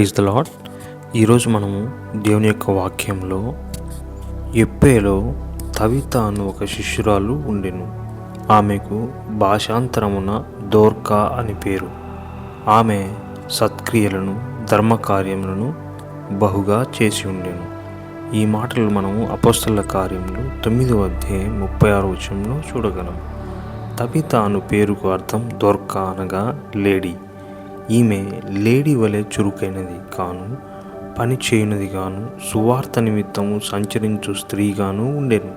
Please the lord ఈరోజు మనము దేవుని యొక్క వాక్యంలో ఎప్పేలో తవిత అను ఒక శిష్యురాలు ఉండెను. ఆమెకు భాషాంతరమున దోర్కా అని పేరు. ఆమె సత్క్రియలను ధర్మకార్యములను బహుగా చేసి ఉండెను. ఈ మాటలు మనము అపోస్తల కార్యములు తొమ్మిదవ అధ్యాయం ముప్పై ఆరు వచనంలో చూడగలం తబిత అను పేరుకు అర్థం దోర్కా అనగా లేడీ. ఈమె లేడీ వలె చురుకైనది కాను పని చేయనది గాను సువార్త నిమిత్తము సంచరించు స్త్రీగాను ఉండెను.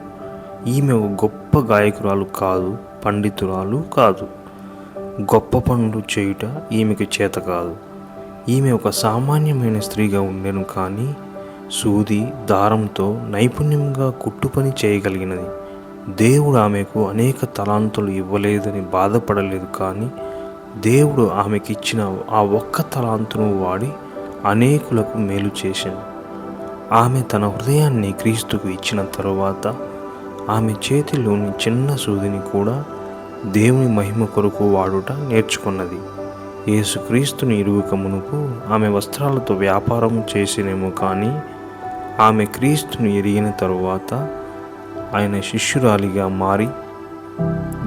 ఈమె ఒక గొప్ప గాయకురాలు కాదు పండితురాలు కాదు. గొప్ప పనులు చేయుట ఈమెకు చేత కాదు. ఈమె ఒక సామాన్యమైన స్త్రీగా ఉండెను కానీ సూది దారంతో నైపుణ్యంగా కుట్టు పని చేయగలిగినది. దేవుడు ఆమెకు అనేక తలాంతులు ఇవ్వలేదని బాధపడలేదు కానీ దేవుడు ఆమెకిచ్చిన ఆ ఒక్క తలాంతును వాడి అనేకులకు మేలు చేశాను ఆమె తన హృదయాన్ని క్రీస్తుకు ఇచ్చిన తరువాత ఆమె చేతిలోని చిన్న సూదిని కూడా దేవుని మహిమ కొరకు వాడుట నేర్చుకున్నది. యేసుక్రీస్తుని ఇరువుక మునుపు ఆమె వస్త్రాలతో వ్యాపారం చేసినేమో కానీ ఆమె క్రీస్తును ఎరిగిన తరువాత ఆయన శిష్యురాలిగా మారి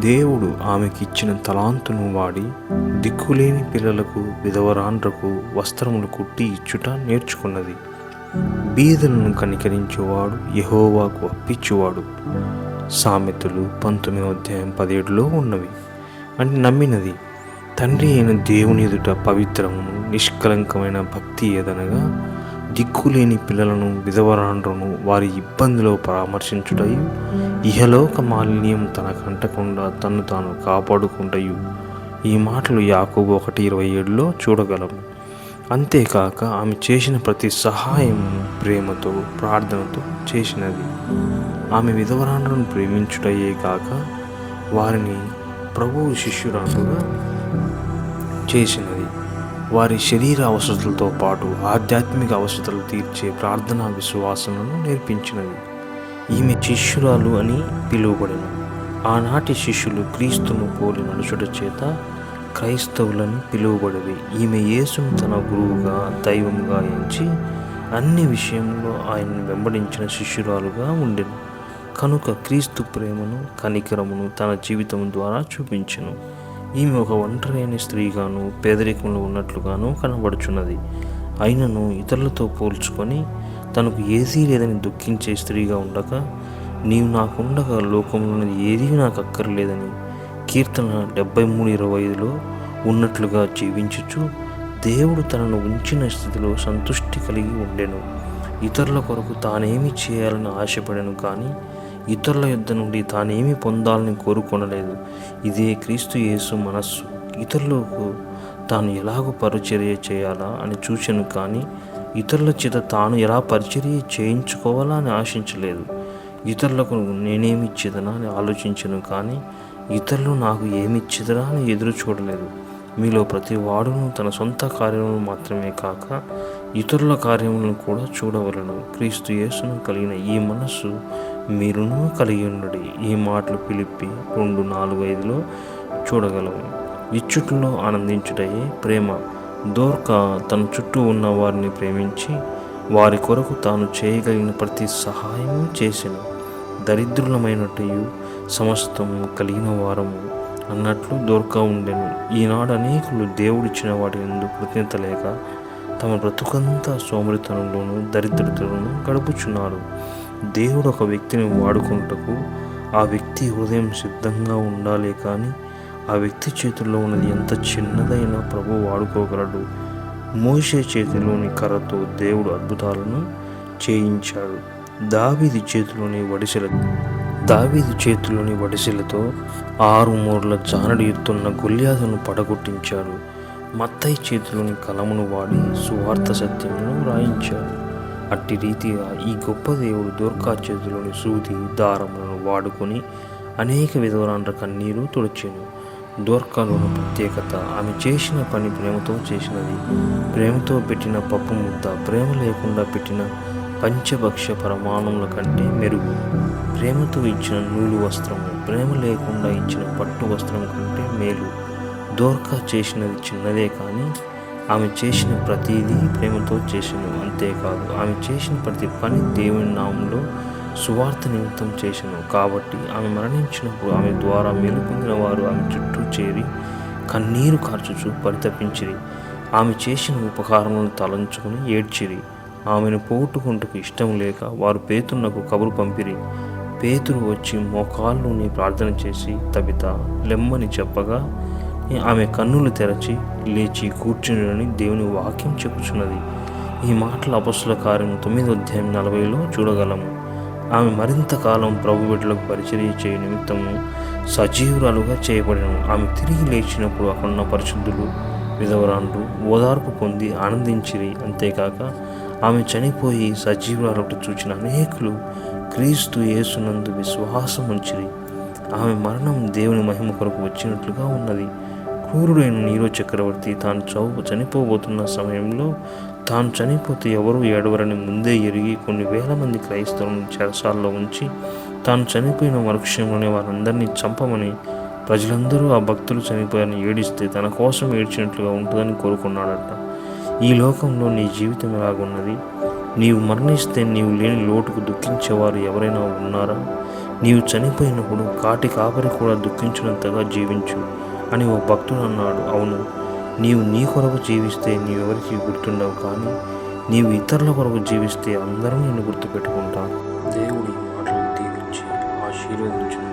దేవుడు ఆమెకిచ్చిన తలాంతును వాడి దిక్కులేని పిల్లలకు విధవరాండ్రకు వస్త్రములు కుట్టి ఇచ్చుట నేర్చుకున్నది. బీదలను కనికరించేవాడు యహోవాకు అప్పించువాడు సామెతలు పంతొమ్మిది అధ్యాయం పదిహేడులో ఉన్నవి. అని నమ్మినది. తండ్రి అయిన దేవుని ఎదుట పవిత్రమును నిష్కలంకమైన భక్తి ఏదనగా దిక్కులేని పిల్లలను విధవరాండ్రును వారి ఇబ్బందిలో పరామర్శించుటయు ఇహలోక మాలిన్యం తనకంటకుండా తను తాను కాపాడుకుంటయు. ఈ మాటలు యాకోబు ఒకటి ఇరవై ఏడులో చూడగలము. అంతేకాక ఆమె చేసిన ప్రతి సహాయం ప్రేమతో ప్రార్థనతో చేసినది. ఆమె విధవరాండ్రను ప్రేమించుటయే కాక వారిని ప్రభువు శిష్యురాలుగా చేసినది. వారి శరీర అవసరతలతో పాటు ఆధ్యాత్మిక అవసరతలు తీర్చే ప్రార్థనా విశ్వాసములను నేర్పించినవి. ఈమె శిష్యురాలు అని పిలువబడిన. ఆనాటి శిష్యులు క్రీస్తును పోలి నడుచుట చేత క్రైస్తవులని పిలువబడవి. ఈమె యేసును తన గురువుగా దైవంగా ఎంచి అన్ని విషయంలో ఆయనను వెంబడించిన శిష్యురాలుగా ఉండెను. కనుక క్రీస్తు ప్రేమను కనికరమును తన జీవితం ద్వారా చూపించెను. ఈమె ఒక ఒంటరైన స్త్రీగాను పేదరికంలో ఉన్నట్లుగాను కనబడుచున్నది. అయినను ఇతరులతో పోల్చుకొని తనకు ఏదీ లేదని దుఃఖించే స్త్రీగా ఉండగా నీవు నాకుండగా లోకంలోని ఏదీ నాకు అక్కర్లేదని కీర్తన డెబ్బై మూడు ఇరవై ఐదులో ఉన్నట్లుగా జీవించుచు దేవుడు తనను ఉంచిన స్థితిలో సంతృష్టి కలిగి ఉండెను. ఇతరుల కొరకు తానేమి చేయాలని ఆశపడను కానీ ఇతరుల యుద్ధ నుండి తానేమి పొందాలని కోరుకొనలేదు. ఇదే క్రీస్తు యేసు మనస్సు. ఇతరులకు తాను ఎలాగో పరిచర్య చేయాలా అని చూశాను కానీ ఇతరుల చేత తాను ఎలా పరిచర్య చేయించుకోవాలా అని ఆశించలేదు. ఇతరులకు నేనేమిచ్చేదనా అని ఆలోచించను కానీ ఇతరులు నాకు ఏమి ఏమిచ్చేదరా అని ఎదురు చూడలేదు. మీలో ప్రతి వాడును తన సొంత కార్యములను మాత్రమే కాక ఇతరుల కార్యములను కూడా చూడవలను. క్రీస్తు యేసును కలిగిన ఈ మనస్సు మీరును కలిగి ఉండడి. ఈ మాటలు పిలిపి రెండు నాలుగు ఐదులో చూడగలము. ఇచ్చుట్లో ఆనందించుటయే ప్రేమ. దోర్క తన చుట్టూ ఉన్న వారిని ప్రేమించి వారి కొరకు తాను చేయగలిగిన ప్రతి సహాయము చేసెను. దరిద్రులమైనట్టు సమస్తం కలిగిన వారము అన్నట్లు దోర్క ఉండెను. ఈనాడు అనేకులు దేవుడిచ్చిన వాటి ఎందు కృతజ్ఞత లేక తమ బ్రతుకంతా సోమరితనంలోనూ దరిద్రతలను గడుపుచున్నారు. దేవుడు ఒక వ్యక్తిని వాడుకుంటకు ఆ వ్యక్తి హృదయం సిద్ధంగా ఉండాలి కానీ ఆ వ్యక్తి చేతుల్లో ఉన్నది ఎంత చిన్నదైనా ప్రభు వాడుకోగలడు. మోసే చేతిలోని కర్రతో దేవుడు అద్భుతాలను చేయించాడు. దావీది చేతిలోని వడిసెల దావీదు చేతిలోని వడిసెలతో ఆరు మూరల జానడి ఎత్తున్న గొల్యాదును పడగొట్టించాడు. మత్తయి చేతిలోని కలమును వాడి సువార్త సత్యమును రాయించాడు. అట్టి రీతిగా ఈ గొప్ప దేవుడు దుర్గా చేతిలోని సూది దారములను వాడుకొని అనేక విధవరాండ్ర కన్నీరు తుడిచాను. దోర్కాలోని ప్రత్యేకత ఆమె చేసిన పని ప్రేమతో చేసినది. ప్రేమతో పెట్టిన పప్పు ముద్ద ప్రేమ లేకుండా పెట్టిన పంచభక్ష పరమాణముల కంటే మెరుగు. ప్రేమతో ఇచ్చిన నూలు వస్త్రము ప్రేమ లేకుండా ఇచ్చిన పట్టు వస్త్రం కంటే మేలు. దోర్కా చేసినది చిన్నదే కానీ ఆమె చేసిన ప్రతిదీ ప్రేమతో చేసెను అంతేకాదు ఆమె చేసిన ప్రతి పని దేవుని నామంలో సువార్త నిమిత్తం చేసెను. కాబట్టి ఆమె మరణించినప్పుడు ఆమె ద్వారా మేలు పొందిన వారు ఆమె చుట్టూ చేరి కన్నీరు కార్చుచు పరితపించిరి. ఆమె చేసిన ఉపకారములను తలంచుకుని ఏడ్చిరి. ఆమెను పోగొట్టుకుంటకు ఇష్టం లేక వారు పేతున్నకు కబురు పంపిరి. పేతురు వచ్చి మోకాళ్ళు ప్రార్థన చేసి తబిత లెమ్మని చెప్పగా ఆమె కన్నులు తెరచి లేచి కూర్చుని దేవుని వాక్యం చెప్పుచున్నది. ఈ మాటల అపస్సుల కార్యం తొమ్మిది అధ్యాయం నలభైలో చూడగలము. ఆమె మరింత కాలం ప్రభు బిడ్డలకు పరిచర్య చేయ నిమిత్తము సజీవురాలుగా చేయబడినము ఆమె తిరిగి లేచినప్పుడు అక్కడున్న పరిశుద్ధులు విధవరాండ్రు ఓదార్పు పొంది ఆనందించిరి. అంతేకాక ఆమె చనిపోయి సజీవురాలు చూచిన అనేకులు క్రీస్తు యేసునందు విశ్వాసం ఉంచిరి ఆమె మరణం దేవుని మహిమ కొరకు వచ్చినట్లుగా ఉన్నది. క్రూరుడైన నీరో చక్రవర్తి తాను చౌ చనిపోబోతున్న సమయంలో తాను చనిపోతే ఎవరు ఏడవరని ముందే ఎరిగి కొన్ని వేల మంది క్రైస్తవులను చెరసాల్లో ఉంచి తాను చనిపోయిన మరుక్షణంలోనే వారందరినీ చంపమని ప్రజలందరూ ఆ భక్తులు చనిపోయారని ఏడిస్తే తన కోసం ఏడ్చినట్లుగా ఉంటుందని కోరుకున్నాడట. ఈ లోకంలో నీ జీవితం ఎలాగున్నది? నీవు మరణిస్తే నీవు లేని లోటుకు దుఃఖించేవారు ఎవరైనా ఉన్నారా? నీవు చనిపోయినప్పుడు కాటి కాపరి కూడా దుఃఖించినంతగా జీవించు. అని ఓ భక్తుడు అన్నాడు. అవును నీవు నీ కొరకు జీవిస్తే నీవెవరికి గుర్తుండవు కానీ నీవు ఇతరుల కొరకు జీవిస్తే అందరూ నిన్ను గుర్తుపెట్టుకుంటారు. దేవుడి మాటలు దీవించి ఆశీర్వదించును